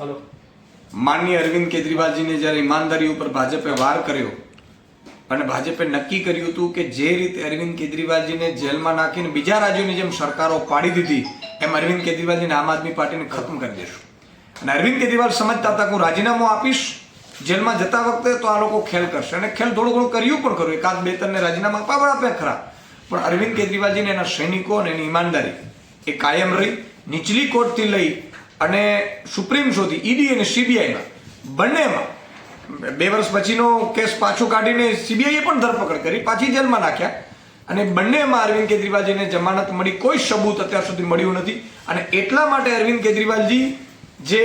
Hello. માનનીય અરવિંદ કેજરીવાલજીને જ્યારે ઈમાનદારી ઉપર ભાજપે વાર કર્યો અને ભાજપે નક્કી કર્યું હતું કે જે રીતે અરવિંદ કેજરીવાલજીને જેલમાં નાખીને બીજા રાજ્યોની જેમ સરકારો પાડી દીધી, એમ અરવિંદ કેજરીવાલજીને આમ આદમી પાર્ટીને ખતમ કરી દેશું. અને અરવિંદ કેજરીવાલ સમજતા હતા હું રાજીનામું આપીશ, જેલમાં જતા વખતે તો આ લોકો ખેલ કરશે. અને ખેલ થોડું ઘણું કર્યું પણ ખરું. એકાદ બે ત્રણને રાજીનામા આપવા આપ્યા ખરા. પણ અરવિંદ કેજરીવાલજીને એના સૈનિકો અને એની ઈમાનદારી એ કાયમ રહી. નીચલી કોર્ટથી લઈ અને સુપ્રીમ સુધી ઈડી અને સીબીઆઈમાં. બંનેમાં. બે વર્ષ પછીનો કેસ પાછો કાઢીને સીબીઆઈએ પણ ધરપકડ કરી, પાછી જેલમાં નાખ્યા. અને બંનેમાં અરવિંદ કેજરીવાલજીને જમાનત મળી, કોઈ સબૂત અત્યાર સુધી મળ્યું નથી. અને એટલા માટે અરવિંદ કેજરીવાલજી જે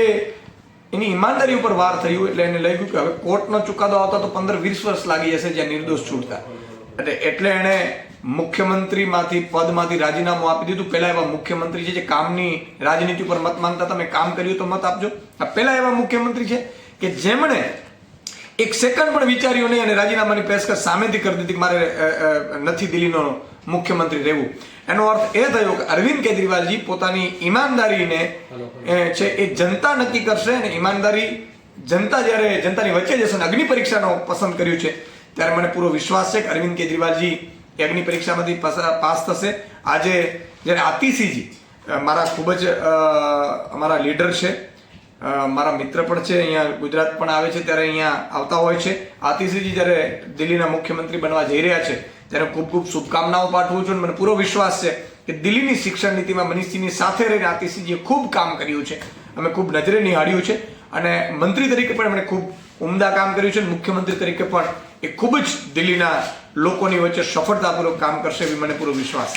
એની ઈમાનદારી ઉપર વાર થયું એટલે એને લઈ ગયું કે હવે કોર્ટનો ચુકાદો આવતા તો પંદર વીસ વર્ષ લાગી જશે જ્યાં નિર્દોષ છૂટતા. એટલે એટલે એણે મુખ્યમંત્રીમાંથી પદમાંથી રાજીનામું આપી દીધું. પહેલાં એવા મુખ્યમંત્રી છે જે કામની રાજનીતિ ઉપર મત માંગતા. તમે કામ કર્યું તો મત આપજો. આ પહેલાં એવા મુખ્યમંત્રી છે કે જેમણે એક સેકન્ડ પણ વિચાર્યું નહીં અને રાજીનામાની પેશકશ સામેથી કરી દીધી કે મારે નથી દિલ્હીનો મુખ્યમંત્રી રહેવું. એનો અર્થ એ થયો કે અરવિંદ કેજરીવાલજી પોતાની ઈમાનદારીને છે એ જનતા નક્કી કરશે અને ઈમાનદારી જનતા જ્યારે જનતાની વચ્ચે જશે અને અગ્નિ પરીક્ષાનો પસંદ કર્યું છે ત્યારે મને પૂરો વિશ્વાસ છે કે અરવિંદ કેજરીવાલજી એમની પરીક્ષામાંથી પાસ થશે. આજે જ્યારે આતિશીજી મારા ખૂબ જ અમારા લીડર છે મારા મિત્ર પણ છે, અહીંયા ગુજરાત પણ આવે છે, ત્યારે અહીંયા આવતા હોય છે. આતિશીજી જ્યારે દિલ્હીના મુખ્યમંત્રી બનવા જઈ રહ્યા છે, ત્યારે ખૂબ ખૂબ શુભકામનાઓ પાઠવું છું મને પૂરો વિશ્વાસ છે કે દિલ્હીની શિક્ષણ નીતિમાં મનીષજીની સાથે રહીને આતિશીજીએ ખૂબ કામ કર્યું છે. અમે ખૂબ નજરે નિહાળ્યું છે. અને મંત્રી તરીકે પણ એમણે ખૂબ ઉમદા કામ કર્યું છે. મુખ્યમંત્રી તરીકે પણ એ ખૂબ જ દિલ્હીના લોકોની વચ્ચે સફળતાપૂર્વક કામ કરશે એવી મને પૂરો વિશ્વાસ